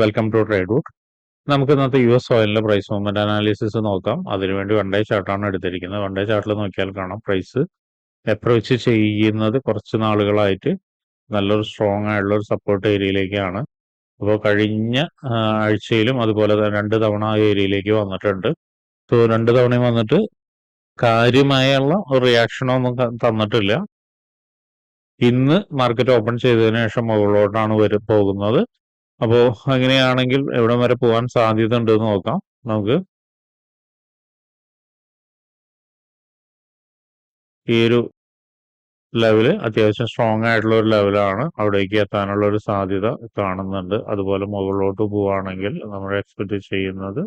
Welcome to trade wood നമുക്ക് ഇന്നത്തെ U S ഓയിലിന്റെ പ്രൈസ് മൂവ്മെന്റ് അനാലിസിസ് നോക്കാം. അതിനുവേണ്ടി വൺ ഡേ ചാർട്ടാണ് എടുത്തിരിക്കുന്നത്. വൺ ഡേ ചാർട്ടിൽ നോക്കിയാൽ കാണാം പ്രൈസ് അപ്രോച്ച് ചെയ്യുന്നത് കുറച്ച് നാളുകളായിട്ട് നല്ലൊരു സ്ട്രോങ് ആയിട്ടുള്ള ഒരു സപ്പോർട്ട് ഏരിയയിലേക്കാണ് അപ്പോൾ കഴിഞ്ഞ ആഴ്ചയിലും അതുപോലെ തന്നെ രണ്ട് തവണ ആ ഏരിയയിലേക്ക് വന്നിട്ടുണ്ട്. സോ രണ്ട് തവണയും വന്നിട്ട് കാര്യമായുള്ള ഒരു റിയാക്ഷനോ ഒന്നും തന്നിട്ടില്ല. ഇന്ന് മാർക്കറ്റ് ഓപ്പൺ ചെയ്തതിനു ശേഷം മുകളിലോട്ടാണ് വരും പോകുന്നത്. അപ്പോൾ അങ്ങനെയാണെങ്കിൽ എവിടെ വരെ പോകാൻ സാധ്യത ഉണ്ടെന്ന് നോക്കാം. നമുക്ക് ഈ ഒരു ലെവൽ അത്യാവശ്യം സ്ട്രോങ് ആയിട്ടുള്ള ഒരു ലെവലാണ് അവിടേക്ക് എത്താനുള്ള ഒരു സാധ്യത കാണുന്നുണ്ട്. അതുപോലെ മുകളിലോട്ട് പോവാണെങ്കിൽ നമ്മൾ എക്സ്പെക്ട് ചെയ്യുന്നത്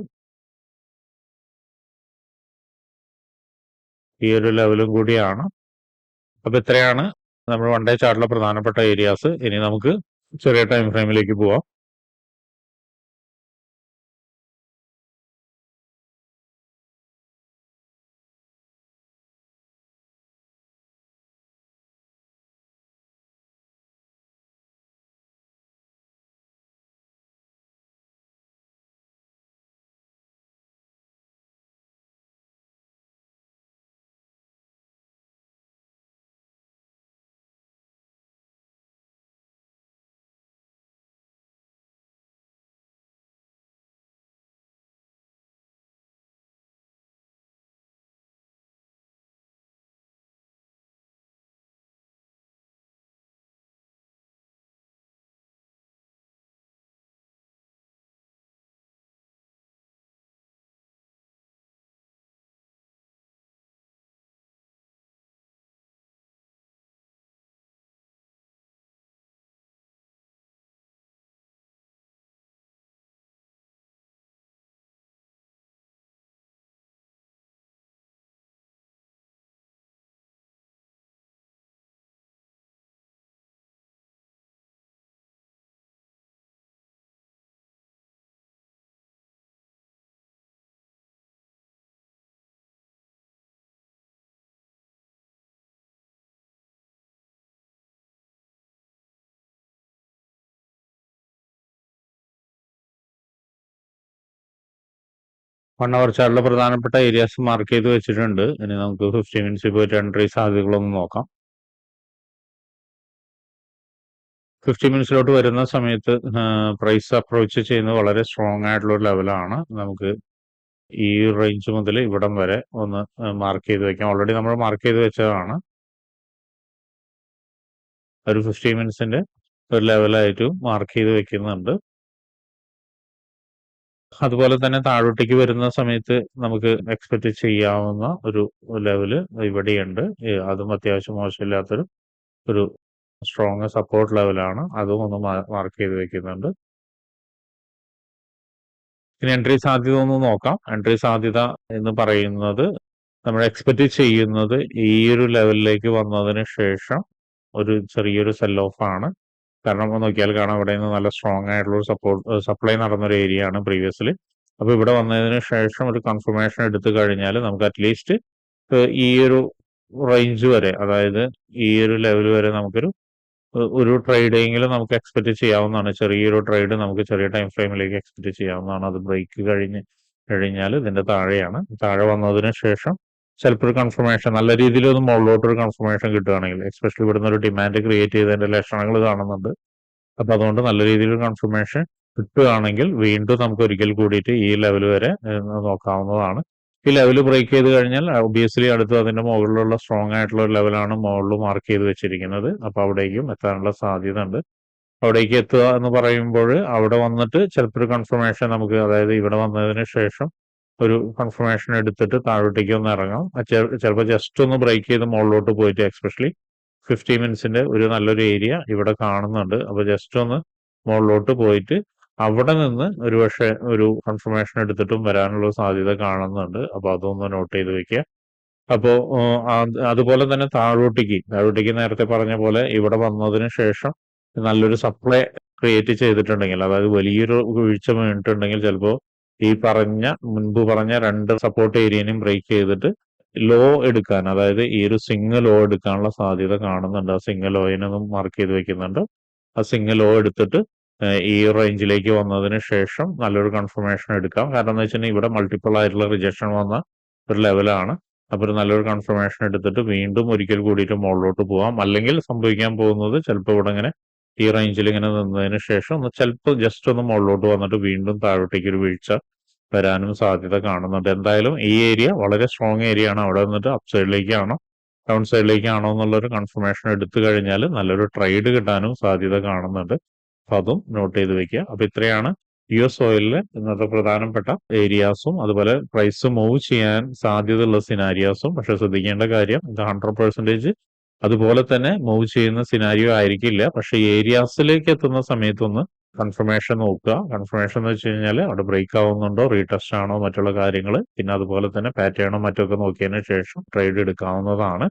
ഈ ഒരു ലെവലും കൂടിയാണ്. അപ്പൊ ഇത്രയാണ് നമ്മൾ വൺ ഡേ ചാർട്ടിലെ പ്രധാനപ്പെട്ട ഏരിയാസ് ഇനി നമുക്ക് ചെറിയ ടൈം ഫ്രെയിമിലേക്ക് പോവാം. അവർ ചാർട്ടിലെ പ്രധാനപ്പെട്ട ഏരിയാസ് മാർക്ക് ചെയ്ത് വെച്ചിട്ടുണ്ട്. ഇനി നമുക്ക് ഫിഫ്റ്റി മിനിറ്റ്സിൽ പോയിട്ട് എൻട്രി സാധ്യതകളൊന്ന് നോക്കാം. ഫിഫ്റ്റി മിനിറ്റ്സിലോട്ട് വരുന്ന സമയത്ത് പ്രൈസ് അപ്രോച്ച് ചെയ്യുന്നത് വളരെ സ്ട്രോങ് ആയിട്ടുള്ള ഒരു ലെവലാണ് നമുക്ക് ഈ റേഞ്ച് മുതൽ ഇവിടം വരെ ഒന്ന് മാർക്ക് ചെയ്ത് വെക്കാം. ഓൾറെഡി നമ്മൾ മാർക്ക് ചെയ്ത് വെച്ചതാണ്. ഒരു ഫിഫ്റ്റി മിനിറ്റ്സിന്റെ ഒരു ലെവലായിട്ട് മാർക്ക് ചെയ്ത് വെക്കുന്നുണ്ട്. അതുപോലെ തന്നെ താഴോട്ടേക്ക് വരുന്ന സമയത്ത് നമുക്ക് എക്സ്പെക്ട് ചെയ്യാവുന്ന ഒരു ലെവൽ ഇവിടെയുണ്ട്. അതും അത്യാവശ്യം മോശമില്ലാത്തൊരു ഒരു സ്ട്രോങ് സപ്പോർട്ട് ലെവലാണ് അതും ഒന്ന് മാർക്ക് ചെയ്ത് വെക്കുന്നുണ്ട്. ഇനി എൻട്രി സാധ്യത ഒന്ന് നോക്കാം. എൻട്രി സാധ്യത എന്ന് പറയുന്നത് നമ്മൾ എക്സ്പെക്ട് ചെയ്യുന്നത് ഈ ഒരു ലെവലിലേക്ക് വന്നതിന് ശേഷം ഒരു ചെറിയൊരു സെൽ ഓഫ് ആണ്. കാരണം നോക്കിയാൽ കാണാം ഇവിടെ നിന്ന് നല്ല സ്ട്രോങ് ആയിട്ടുള്ള ഒരു സപ്പോർട്ട് സപ്ലൈ നടന്നൊരു ഏരിയ ആണ് പ്രീവിയസ്ലി അപ്പോൾ ഇവിടെ വന്നതിന് ശേഷം ഒരു കൺഫർമേഷൻ എടുത്തു കഴിഞ്ഞാൽ നമുക്ക് അറ്റ്ലീസ്റ്റ് ഈ ഒരു റേഞ്ച് വരെ അതായത് ഈ ഒരു ലെവൽ വരെ നമുക്കൊരു ഒരു ട്രേഡെങ്കിലും നമുക്ക് എക്സ്പെക്ട് ചെയ്യാവുന്നതാണ്. ചെറിയൊരു ട്രേഡ് നമുക്ക് ചെറിയ ടൈം ഫ്രെയിമിലേക്ക് എക്സ്പെക്ട് ചെയ്യാവുന്നതാണ്. അത് ബ്രേക്ക് കഴിഞ്ഞ് കഴിഞ്ഞാൽ ഇതിന്റെ താഴെയാണ്. താഴെ വന്നതിന് ശേഷം ചിലപ്പോൾ ഒരു കൺഫർമേഷൻ നല്ല രീതിയിൽ ഒന്ന് മുകളിലോട്ട് ഒരു കൺഫർമേഷൻ കിട്ടുകയാണെങ്കിൽ എക്സ്പെഷ്യലി ഇവിടുന്ന് ഒരു ഡിമാൻഡ് ക്രിയേറ്റ് ചെയ്തതിന്റെ ലക്ഷണങ്ങൾ കാണുന്നുണ്ട്. അപ്പൊ അതുകൊണ്ട് നല്ല രീതിയിൽ കൺഫർമേഷൻ കിട്ടുകയാണെങ്കിൽ വീണ്ടും നമുക്ക് ഒരിക്കൽ കൂടിയിട്ട് ഈ ലെവൽ വരെ നോക്കാവുന്നതാണ്. ഈ ലെവൽ ബ്രേക്ക് ചെയ്ത് കഴിഞ്ഞാൽ ഒബിയസ്ലി അടുത്ത് അതിന്റെ മുകളിലുള്ള സ്ട്രോങ് ആയിട്ടുള്ള ഒരു ലെവലാണ് മുകളിൽ മാർക്ക് ചെയ്ത് വെച്ചിരിക്കുന്നത്. അപ്പൊ അവിടേക്കും എത്താനുള്ള സാധ്യത ഉണ്ട് അവിടേക്ക് എത്തുക എന്ന് പറയുമ്പോൾ അവിടെ വന്നിട്ട് ചിലപ്പോൾ ഒരു കൺഫർമേഷൻ നമുക്ക് അതായത് ഇവിടെ വന്നതിന് ശേഷം ഒരു കൺഫർമേഷൻ എടുത്തിട്ട് താഴോട്ടേക്ക് ഒന്ന് ഇറങ്ങാം. ചിലപ്പോൾ ജസ്റ്റ് ഒന്ന് ബ്രേക്ക് ചെയ്ത് മുകളിലോട്ട് പോയിട്ട് എക്സ്പെഷ്യലി ഫിഫ്റ്റി മിനിറ്റ്സിന്റെ ഒരു നല്ലൊരു ഏരിയ ഇവിടെ കാണുന്നുണ്ട്. അപ്പോൾ ജസ്റ്റ് ഒന്ന് മുകളിലോട്ട് പോയിട്ട് അവിടെ നിന്ന് ഒരു പക്ഷേ ഒരു കൺഫർമേഷൻ എടുത്തിട്ടും വരാനുള്ള സാധ്യത കാണുന്നുണ്ട്. അപ്പോൾ അതൊന്ന് നോട്ട് ചെയ്ത് വെക്കുക. അപ്പോൾ അതുപോലെ തന്നെ താഴോട്ടേക്ക് താഴോട്ടേക്ക് നേരത്തെ പറഞ്ഞ പോലെ ഇവിടെ വന്നതിന് ശേഷം നല്ലൊരു സപ്ലൈ ക്രിയേറ്റ് ചെയ്തിട്ടുണ്ടെങ്കിൽ അതായത് വലിയൊരു വീഴ്ച വീണിട്ടുണ്ടെങ്കിൽ ചിലപ്പോൾ ഈ പറഞ്ഞ മുൻപ് പറഞ്ഞ രണ്ട് സപ്പോർട്ട് ഏരിയനും ബ്രേക്ക് ചെയ്തിട്ട് ലോ എടുക്കാൻ അതായത് ഈ ഒരു സിംഗിൾ ലോ എടുക്കാനുള്ള സാധ്യത കാണുന്നുണ്ട്. ആ സിംഗിൾ ലോയിനൊന്നും മാർക്ക് ചെയ്ത് വെക്കുന്നുണ്ട്. ആ സിംഗിൾ ലോ എടുത്തിട്ട് ഈ റേഞ്ചിലേക്ക് വന്നതിന് ശേഷം നല്ലൊരു കൺഫർമേഷൻ എടുക്കാം. കാരണം എന്താ വെച്ചാൽ ഇവിടെ മൾട്ടിപ്പിൾ ആയിട്ടുള്ള റിജക്ഷൻ വന്ന ഒരു ലെവലാണ് അപ്പോൾ ഒരു നല്ലൊരു കൺഫർമേഷൻ എടുത്തിട്ട് വീണ്ടും ഒരിക്കൽ കൂടിയിട്ട് മുകളിലോട്ട് പോവാം. അല്ലെങ്കിൽ സംഭവിക്കാൻ പോകുന്നത് ചിലപ്പോൾ ഇവിടെ ഇങ്ങനെ ഈ റേഞ്ചിൽ ഇങ്ങനെ നിന്നതിന് ശേഷം ഒന്ന് ചിലപ്പോൾ ജസ്റ്റ് ഒന്ന് മുകളിലോട്ട് വന്നിട്ട് വീണ്ടും താഴോട്ടേക്ക് ഒരു വീഴ്ച വരാനും സാധ്യത കാണുന്നുണ്ട്. എന്തായാലും ഈ ഏരിയ വളരെ സ്ട്രോങ് ഏരിയ ആണ്. അവിടെ നിന്നിട്ട് അപ് സൈഡിലേക്കാണോ ഡൗൺ സൈഡിലേക്കാണോ എന്നുള്ളൊരു കൺഫർമേഷൻ എടുത്തു കഴിഞ്ഞാൽ നല്ലൊരു ട്രേഡ് കിട്ടാനും സാധ്യത കാണുന്നുണ്ട്. അപ്പൊ അതും നോട്ട് ചെയ്ത് വെക്കുക. അപ്പൊ ഇത്രയാണ് യു എസ് ഓയിലിലെ ഇന്നത്തെ പ്രധാനപ്പെട്ട ഏരിയാസും അതുപോലെ പ്രൈസ് മൂവ് ചെയ്യാൻ സാധ്യതയുള്ള സിനാരിയാസും പക്ഷെ ശ്രദ്ധിക്കേണ്ട കാര്യം ഇത് ഹൺഡ്രഡ് പെർസെന്റേജ് അതുപോലെ തന്നെ മൂവ് ചെയ്യുന്ന സിനാരിയോ ആയിരിക്കില്ല. പക്ഷെ ഏരിയാസിലേക്ക് എത്തുന്ന സമയത്തൊന്ന് കൺഫർമേഷൻ നോക്കുക. കൺഫർമേഷൻ എന്ന് വെച്ച് കഴിഞ്ഞാൽ അവിടെ ബ്രേക്ക് ആവുന്നുണ്ടോ റീടെസ്റ്റ് ആണോ മറ്റുള്ള കാര്യങ്ങൾ പിന്നെ അതുപോലെ തന്നെ പാറ്റേണോ മറ്റൊക്കെ നോക്കിയതിന് ശേഷം ട്രേഡ് എടുക്കാവുന്നതാണ്.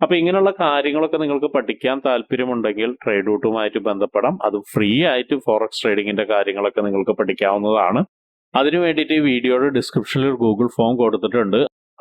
അപ്പൊ ഇങ്ങനെയുള്ള കാര്യങ്ങളൊക്കെ നിങ്ങൾക്ക് പഠിക്കാൻ താല്പര്യമുണ്ടെങ്കിൽ ട്രേഡ് റൂട്ടുമായിട്ട് ബന്ധപ്പെടാം. അത് ഫ്രീ ആയിട്ട് ഫോറക്സ് ട്രേഡിങ്ങിന്റെ കാര്യങ്ങളൊക്കെ നിങ്ങൾക്ക് പഠിക്കാവുന്നതാണ്. അതിനു വേണ്ടിയിട്ട് ഈ വീഡിയോയുടെ ഡിസ്ക്രിപ്ഷനിൽ ഒരു ഗൂഗിൾ ഫോം കൊടുത്തിട്ടുണ്ട്.